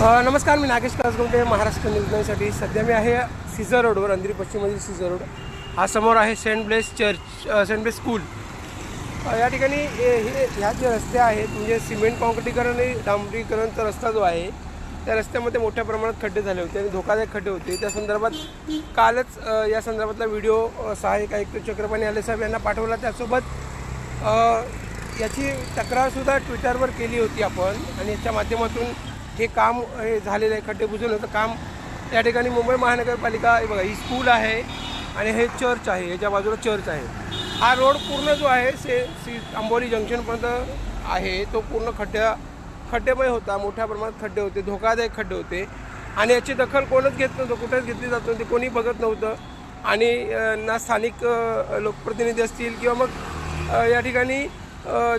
नमस्कार मी नागेश कासगुंटे महाराष्ट्र न्यूजसाठी सध्या मी आहे सिझर रोडवर अंधेरी पश्चिममधील सिझर रोड. हा समोर आहे Saint Blaise church Saint Blaise school. या ठिकाणी हे हे- ह्या जे रस्ते आहेत म्हणजे सिमेंट कॉन्क्रिटीकरण आणि डांबरीकरणचा रस्ता जो आहे त्या रस्त्यामध्ये मोठ्या प्रमाणात खड्डे झाले होते आणि धोकादायक खड्डे होते. त्या संदर्भात कालच या संदर्भातला व्हिडिओ सहाय्यक आयुक्त चक्रपाणी आले साहेब यांना पाठवला. त्यासोबत याची तक्रारसुद्धा ट्विटरवर केली होती आपण आणि याच्या माध्यमातून हे काम हे झालेलं आहे खड्डे बुजवण्याचं काम. त्या ठिकाणी मुंबई महानगरपालिका हे बघा ही स्कूल आहे आणि हे चर्च आहे याच्या बाजूला चर्च आहे. हा रोड पूर्ण जो आहे से सी आंबोली जंक्शनपर्यंत आहे. तो पूर्ण खड्ड्या खड्डेमय होता मोठ्या प्रमाणात खड्डे होते धोकादायक खड्डे होते. आणि याची दखल कोणच घेत नव्हतं कुठेच घेतली जात नव्हती कोणी बघत नव्हतं. आणि ना स्थानिक लोकप्रतिनिधी असतील किंवा मग या ठिकाणी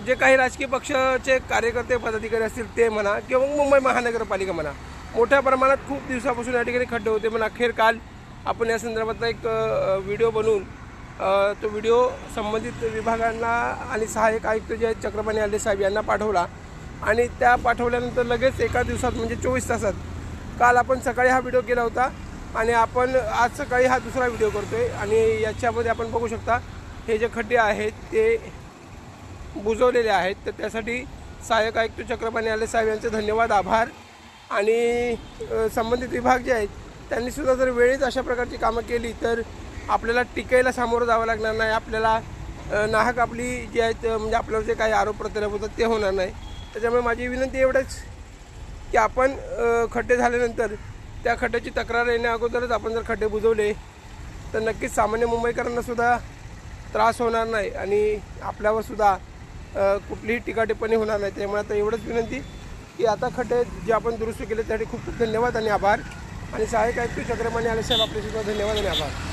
जे काही राजकीय पक्षाचे कार्यकर्ते पदाधिकारी असतील ते म्हणा किंवा मुंबई महानगरपालिका म्हणा मोठ्या प्रमाणात खूप दिवसापासून या ठिकाणी खड्डे होते. पण अखेर काल आपण या संदर्भातला एक व्हिडिओ बनवून तो व्हिडिओ संबंधित विभागांना आणि सहाय्यक आयुक्त जे आहेत चक्रपाणी आले साहेब यांना पाठवला आणि त्या पाठवल्यानंतर लगेच एका दिवसात म्हणजे चोवीस तासात काल आपण सकाळी हा व्हिडिओ केला होता आणि आपण आज सकाळी हा दुसरा व्हिडिओ करतो आहे आणि याच्यामध्ये आपण बघू शकता हे जे खड्डे आहेत ते बुजवलेले आहेत. तर त्यासाठी सहाय्यक आयुक्त चक्रपाणी आले साहेब यांचे धन्यवाद आभार. आणि संबंधित विभाग जे आहेत त्यांनीसुद्धा जर वेळेत अशा प्रकारची कामं केली तर आपल्याला टिकायला सामोरं जावं लागणार नाही. आपल्याला नाहक आपली जी आहेत म्हणजे आपल्यावर जे काही आरोप प्रत्यारोप होतात ते होणार नाही. त्याच्यामुळे माझी विनंती एवढंच की आपण खड्डे झाल्यानंतर त्या खड्ड्याची तक्रार येण्या अगोदरच आपण जर खड्डे बुजवले तर नक्कीच सामान्य मुंबईकरांना सुद्धा त्रास होणार नाही. आणि आपल्यावर सुद्धा कुठलीही टीका टिप्पणी होणार नाही. त्यामुळे आता एवढंच विनंती की आता खड्डे जे आपण दुरुस्त केले त्यासाठी खूप खूप धन्यवाद आणि आभार. आणि सहाय्यक आयुक्त चक्रमाने आले साहेब आपले सुद्धा धन्यवाद आणि आभार.